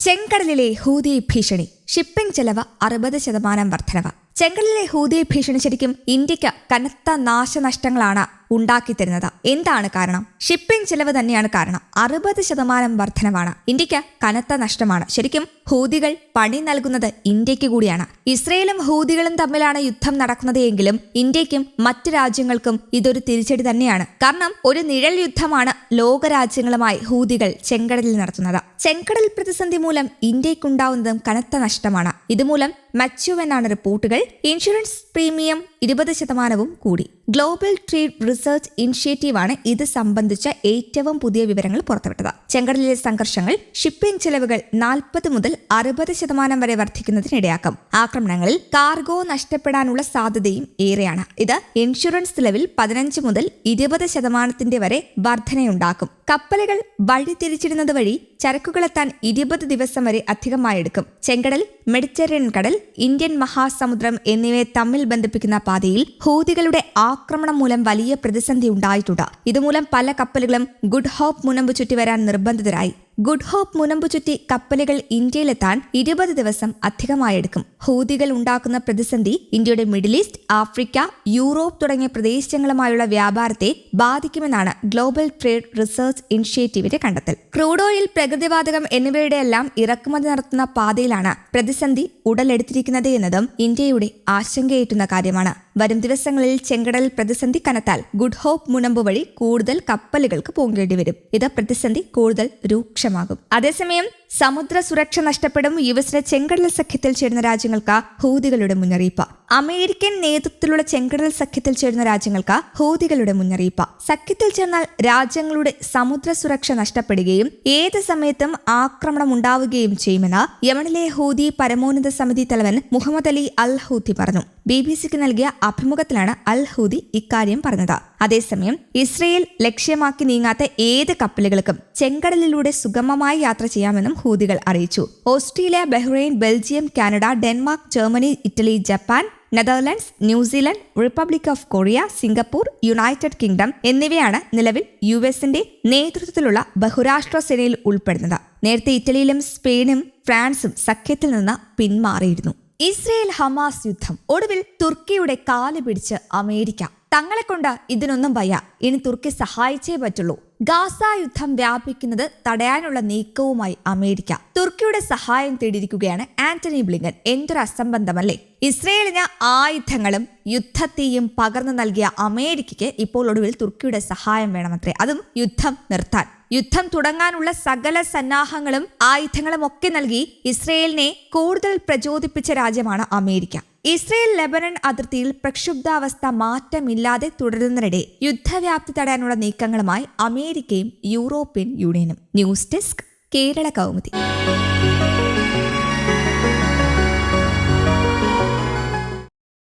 ചെങ്കടലിലെ Houthi ഭീഷണി. Shipping ചെലവ് അറുപത് ശതമാനം വർധനവ്. ചെങ്കടലിലെ ഹൂതി ഭീഷണി ശരിക്കും ഇന്ത്യയ്ക്ക് കനത്ത നാശനഷ്ടങ്ങളാണ് ഉണ്ടാക്കി തരുന്നത് എന്താണ് കാരണം? ഷിപ്പിംഗ് ചെലവ് തന്നെയാണ് കാരണം. അറുപത് ശതമാനം വർധനവാണ്. ഇന്ത്യയ്ക്ക് കനത്ത നഷ്ടമാണ്. ശരിക്കും ഹൂതികൾ പണി നൽകുന്നത് ഇന്ത്യയ്ക്ക് കൂടിയാണ്. ഇസ്രയേലും ഹൂതികളും തമ്മിലാണ് യുദ്ധം നടക്കുന്നത് എങ്കിലും ഇന്ത്യക്കും മറ്റു രാജ്യങ്ങൾക്കും ഇതൊരു തിരിച്ചടി തന്നെയാണ്. കാരണം ഒരു നിഴൽ യുദ്ധമാണ് ലോകരാജ്യങ്ങളുമായി ഹൂതികൾ ചെങ്കടലിൽ നടത്തുന്നത്. ചെങ്കടൽ പ്രതിസന്ധി മൂലം ഇന്ത്യക്കുണ്ടാവുന്നതും കനത്ത നഷ്ടമാണ്. ഇതുമൂലം മച്ചു എന്നാണ് റിപ്പോർട്ടുകൾ. ഇൻഷുറൻസ് പ്രീമിയം ഇരുപത് ശതമാനവും കൂടി. ഗ്ലോബൽ ട്രേഡ് റിസർച്ച് ഇനിഷ്യേറ്റീവാണ് ഇത് സംബന്ധിച്ച ഏറ്റവും പുതിയ വിവരങ്ങൾ പുറത്തുവിട്ടത്. ചെങ്കടലിലെ സംഘർഷങ്ങൾ ഷിപ്പിംഗ് ചെലവുകൾ നാൽപ്പത് മുതൽ അറുപത് ശതമാനം വരെ വർദ്ധിക്കുന്നതിനിടയാക്കും. ആക്രമണങ്ങളിൽ കാർഗോ നഷ്ടപ്പെടാനുള്ള സാധ്യതയും ഏറെയാണ്. ഇത് ഇൻഷുറൻസ് ചെലവിൽ പതിനഞ്ച് മുതൽ ഇരുപത് ശതമാനത്തിന്റെ വരെ വർധനയുണ്ടാക്കും. കപ്പലുകൾ വഴി തിരിച്ചിടുന്നത് വഴി ചരക്കുകളെത്താൻ ഇരുപത് ദിവസം വരെ അധികമായെടുക്കും. ചെങ്കടൽ മെഡിറ്ററേനിയൻ കടൽ ഇന്ത്യൻ മഹാസമുദ്രം എന്നിവയെ തമ്മിൽ ബന്ധിപ്പിക്കുന്ന പാതയിൽ ഹൂതികളുടെ ആക്രമണം മൂലം വലിയ പ്രതിസന്ധി ഉണ്ടായിട്ടുണ്ട്. ഇതുമൂലം പല കപ്പലുകളും ഗുഡ് ഹോപ്പ് മുനമ്പ് ചുറ്റി വരാൻ നിർബന്ധിതരായി. ഗുഡ് ഹോപ്പ് മുനമ്പ് ചുറ്റി കപ്പലുകൾ ഇന്ത്യയിലെത്താൻ ഇരുപത് ദിവസം അധികമായെടുക്കും. ഹൂതികൾ ഉണ്ടാക്കുന്ന പ്രതിസന്ധി ഇന്ത്യയുടെ മിഡിൽ ഈസ്റ്റ് ആഫ്രിക്ക യൂറോപ്പ് തുടങ്ങിയ പ്രദേശങ്ങളുമായുള്ള വ്യാപാരത്തെ ബാധിക്കുമെന്നാണ് ഗ്ലോബൽ ട്രേഡ് റിസർച്ച് ഇനിഷ്യേറ്റീവിന്റെ കണ്ടെത്തൽ. ക്രൂഡ് ഓയിൽ പ്രകൃതിവാതകം എന്നിവയുടെയെല്ലാം ഇറക്കുമതി നടത്തുന്ന പാതയിലാണ് പ്രതിസന്ധി ഉടലെടുത്തിരിക്കുന്നത് എന്നതും ഇന്ത്യയുടെ ആശങ്കയേറ്റുന്ന കാര്യമാണ്. വരും ദിവസങ്ങളിൽ ചെങ്കടൽ പ്രതിസന്ധി കനത്താൽ ഗുഡ് ഹോപ്പ് മുനമ്പ് വഴി കൂടുതൽ കപ്പലുകൾക്ക് പോകേണ്ടി വരും ഇത് പ്രതിസന്ധി കൂടുതൽ രൂക്ഷമാകും. അതേസമയം സമുദ്ര സുരക്ഷ നഷ്ടപ്പെടും. യു എസിലെ ചെങ്കടൽ സഖ്യത്തിൽ ചേരുന്ന രാജ്യങ്ങൾക്ക് ഹൂതികളുടെ മുന്നറിയിപ്പ്. അമേരിക്കൻ നേതൃത്വത്തിലുള്ള ചെങ്കടൽ സഖ്യത്തിൽ ചേരുന്ന രാജ്യങ്ങൾക്ക് ഹൂതികളുടെ മുന്നറിയിപ്പ്. സഖ്യത്തിൽ ചേർന്നാൽ രാജ്യങ്ങളുടെ സമുദ്ര സുരക്ഷ നഷ്ടപ്പെടുകയും ഏത് സമയത്തും ആക്രമണം ഉണ്ടാവുകയും ചെയ്യുമെന്ന് യമനിലെ ഹൂതി പരമോന്നത സമിതി തലവൻ മുഹമ്മദ് അലി അൽ ഹൂതി പറഞ്ഞു. ബി ബി സിക്ക് നൽകിയ അഭിമുഖത്തിലാണ് അൽ ഹൂതി ഇക്കാര്യം പറഞ്ഞത്. അതേസമയം ഇസ്രയേൽ ലക്ഷ്യമാക്കി നീങ്ങാത്ത ഏത് കപ്പലുകൾക്കും ചെങ്കടലിലൂടെ സുഗമമായി യാത്ര ചെയ്യാമെന്നും ഹൂതികൾ അറിയിച്ചു. Australia Bahrain Belgium Canada Denmark Germany Italy Japan Netherlands New Zealand Republic of Korea Singapore United Kingdom എന്നിവയാണ് നിലവിൽ യു എസിന്റെ നേതൃത്വത്തിലുള്ള ബഹുരാഷ്ട്ര സേനയിൽ ഉൾപ്പെടുന്നത്. നേരത്തെ ഇറ്റലിയിലും സ്പെയിനും ഫ്രാൻസും സഖ്യത്തിൽ നിന്ന് പിന്മാറിയിരുന്നു. ഇസ്രയേൽ ഹമാസ് യുദ്ധം. ഒടുവിൽ തുർക്കിയുടെ കാൽ പിടിച്ച് അമേരിക്ക. തങ്ങളെ കൊണ്ട് ഇതിനൊന്നും വയ്യ. ഇനി തുർക്കി സഹായിച്ചേ പറ്റുള്ളൂ. ഗാസ യുദ്ധം വ്യാപിക്കുന്നത് തടയാനുള്ള നീക്കവുമായി അമേരിക്ക. തുർക്കിയുടെ സഹായം തേടിയിരിക്കുകയാണ് ആന്റണി ബ്ലിങ്കൻ. എന്തൊരു അസംബന്ധമല്ലേ? ഇസ്രയേലിന് ആയുധങ്ങളും യുദ്ധത്തെയും പകർന്നു നൽകിയ അമേരിക്കയ്ക്ക് ഇപ്പോൾ ഒടുവിൽ തുർക്കിയുടെ സഹായം വേണമത്രേ. അതും യുദ്ധം നിർത്താൻ. യുദ്ധം തുടങ്ങാനുള്ള സകല സന്നാഹങ്ങളും ആയുധങ്ങളും ഒക്കെ നൽകി ഇസ്രയേലിനെ കൂടുതൽ പ്രചോദിപ്പിച്ച രാജ്യമാണ് അമേരിക്ക. ഇസ്രയേൽ ലെബനൻ അതിർത്തിയിൽ പ്രക്ഷുബ്ധാവസ്ഥ മാറ്റമില്ലാതെ തുടരുന്നതിനിടെ യുദ്ധവ്യാപ്തി തടയാനുള്ള നീക്കങ്ങളുമായി അമേരിക്കയും യൂറോപ്യൻ യൂണിയനും. News desk Kerala Kaumudi.